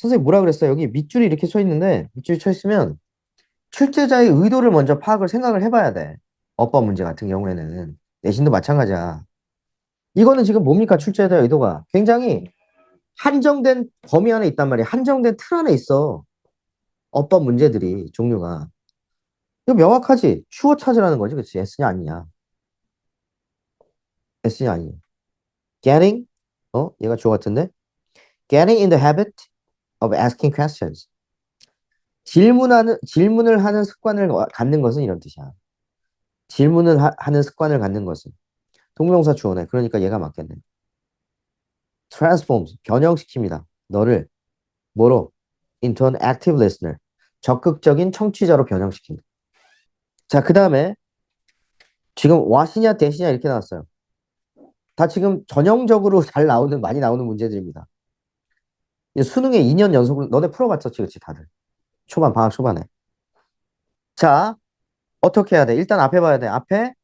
선생님 뭐라 그랬어요? 여기 밑줄이 이렇게 쳐 있는데 밑줄이 쳐 있으면 출제자의 의도를 먼저 파악을 생각을 해봐야 돼. 어법 문제 같은 경우에는 내신도 마찬가지야. 이거는 지금 뭡니까 출제자의 의도가 굉장히 한정된 범위 안에 있단 말이야. 한정된 틀 안에 있어. 어법 문제들이 종류가. 이거 명확하지? 추어 찾으라는 거지, 그치? S냐 아니냐? S냐 아니냐? Getting 어 얘가 주어 같은데? Getting in the habit of asking questions. 질문하는 질문을 하는 습관을 와- 갖는 것은 이런 뜻이야. 질문을 하, 하는 습관을 갖는 것은 동명사 주어네. 그러니까 얘가 맞겠네. transforms 변형시킵니다. 너를 뭐로 into an active listener 적극적인 청취자로 변형시킵니다. 자, 그 다음에 지금 what이냐 대시냐 이렇게 나왔어요. 다 지금 전형적으로 잘 나오는 많이 나오는 문제들입니다. 이 수능에 2년 연속으로 너네 풀어봤었지, 그치 다들 초반 방학 초반에. 자, 어떻게 해야 돼? 일단 앞에 봐야 돼. 앞에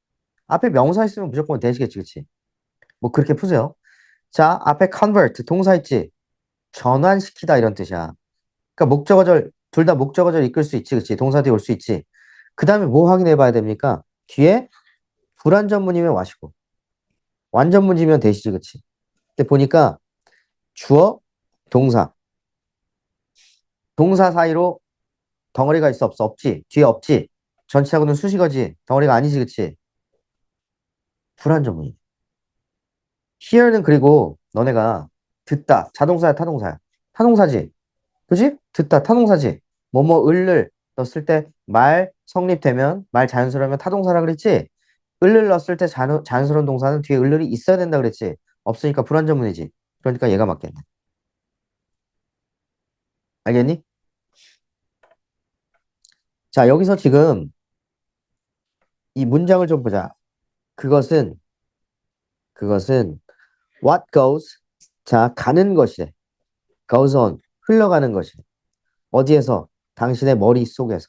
앞에 명사 있으면 무조건 대시겠지, 그치? 뭐 그렇게 푸세요. 자, 앞에 convert 동사 있지? 전환시키다 이런 뜻이야. 그러니까 목적어절 둘 다 목적어절 이끌 수 있지, 그치? 동사 뒤에 올 수 있지. 그 다음에 뭐 확인해 봐야 됩니까? 뒤에 불완전문이면 와시고 완전문이면 대시지, 그치? 근데 보니까 주어, 동사 동사 사이로 덩어리가 있어 없어? 없지. 뒤에 없지. 전치하고는 수식어지. 덩어리가 아니지, 그치? 불완전문이. here는 그리고 너네가 듣다. 자동사야, 타동사야? 타동사지. 그지? 듣다, 타동사지. 뭐뭐 을을 넣었을 때 말 성립되면 말 자연스러우면 타동사라 그랬지? 을을 넣었을 때 자연, 자연스러운 동사는 뒤에 을을이 있어야 된다 그랬지? 없으니까 불완전문이지. 그러니까 얘가 맞겠네. 알겠니? 자, 여기서 지금 이 문장을 좀 보자. 그것은, 그것은 what goes, 자, 가는 것이래. goes on, 흘러가는 것이래. 어디에서? 당신의 머릿속에서.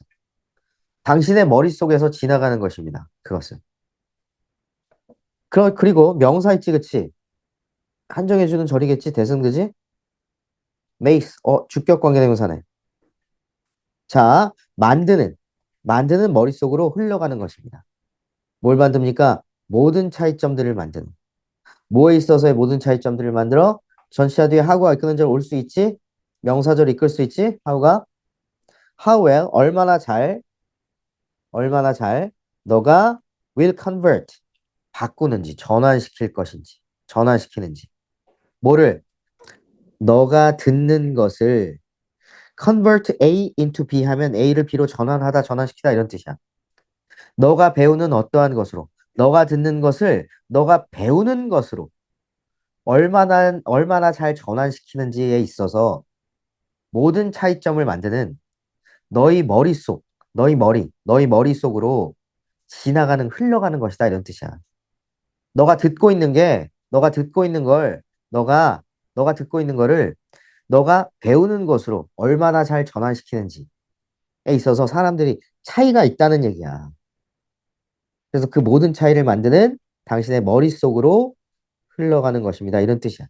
당신의 머릿속에서 지나가는 것입니다. 그것은. 그, 그리고 명사 있지, 그치? 한정해주는 절이겠지? 대승, 그지? Makes, 어, 주격 관계대명사네. 자, 만드는. 만드는 머릿속으로 흘러가는 것입니다. 뭘 만듭니까? 모든 차이점들을 만드는. 뭐에 있어서의 모든 차이점들을 만들어? 전치사 뒤에 하고가 이끄는 절 올 수 있지? 명사절 이끌 수 있지? 하고가 how well 얼마나 잘 얼마나 잘 너가 will convert 바꾸는지 전환시킬 것인지 전환시키는지 뭐를 너가 듣는 것을 convert A into B 하면 A를 B로 전환하다 전환시키다 이런 뜻이야. 너가 배우는 어떠한 것으로 너가 듣는 것을 너가 배우는 것으로 얼마나 얼마나 잘 전환시키는지에 있어서 모든 차이점을 만드는 너희 머릿속, 너희 머리, 너희 머릿속으로 지나가는 흘러가는 것이다 이런 뜻이야. 너가 듣고 있는 게 너가 듣고 있는 걸 너가 너가 듣고 있는 거를 너가 배우는 것으로 얼마나 잘 전환시키는지에 있어서 사람들이 차이가 있다는 얘기야. 그래서 그 모든 차이를 만드는 당신의 머릿속으로 흘러가는 것입니다. 이런 뜻이야.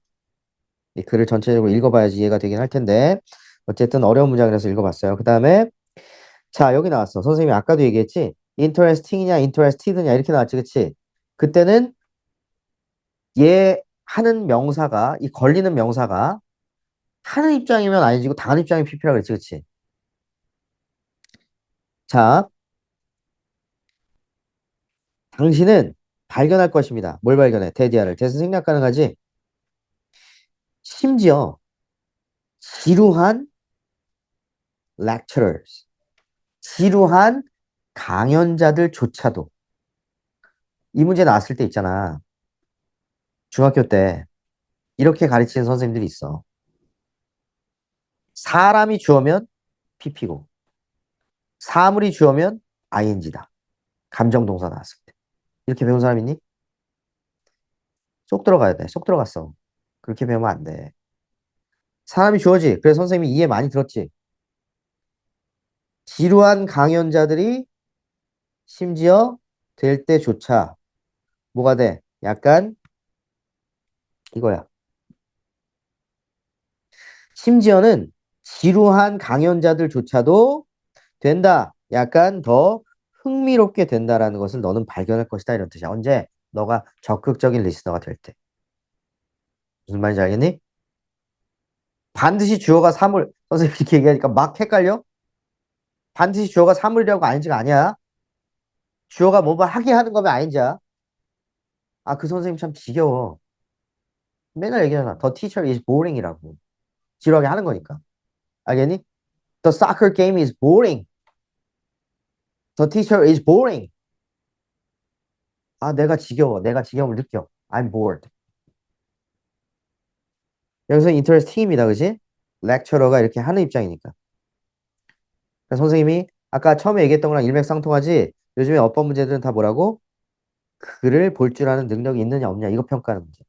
이 글을 전체적으로 읽어봐야지 이해가 되긴 할 텐데 어쨌든 어려운 문장이라서 읽어봤어요. 그 다음에 자 여기 나왔어. 선생님이 아까도 얘기했지. interesting이냐 interested냐 이렇게 나왔지 그치? 그때는 얘 하는 명사가 이 걸리는 명사가 하는 입장이면 아니지고 당하는 입장이 PP라 그랬지 그치? 자 당신은 발견할 것입니다. 뭘 발견해? 대디아를. 대신 생략 가능하지? 심지어 지루한 lecturers, 지루한 강연자들조차도 이 문제 나왔을 때 있잖아. 중학교 때 이렇게 가르치는 선생님들이 있어. 사람이 주어면 PP고 사물이 주어면 ING다. 감정동사 나왔을 때. 이렇게 배운 사람 있니? 쏙 들어가야 돼. 쏙 들어갔어. 그렇게 배우면 안 돼. 사람이 주어지. 그래서 선생님이 이해 많이 들었지. 지루한 강연자들이 심지어 될 때조차 뭐가 돼? 약간 이거야. 심지어는 지루한 강연자들조차도 된다. 약간 더 흥미롭게 된다라는 것을 너는 발견할 것이다. 이런 뜻이야. 언제? 너가 적극적인 리스너가 될 때. 무슨 말인지 알겠니? 반드시 주어가 사물. 선생님이 이렇게 얘기하니까 막 헷갈려? 반드시 주어가 사물이라고 아닌지가 아니야. 주어가 뭐뭐 하게 하는 거면 아닌지야. 아, 그 선생님 참 지겨워. 맨날 얘기하잖아. The teacher is boring이라고. 지루하게 하는 거니까. 알겠니? The soccer game is boring. The teacher is boring. 아, 내가 지겨워. 내가 지겨움을 느껴. I'm bored. 여기서 interesting입니다. 그지? 렉처러가 이렇게 하는 입장이니까. 그래서 선생님이 아까 처음에 얘기했던 거랑 일맥상통하지 요즘에 어법 문제들은 다 뭐라고? 글을 볼 줄 아는 능력이 있느냐 없냐 이거 평가하는 문제.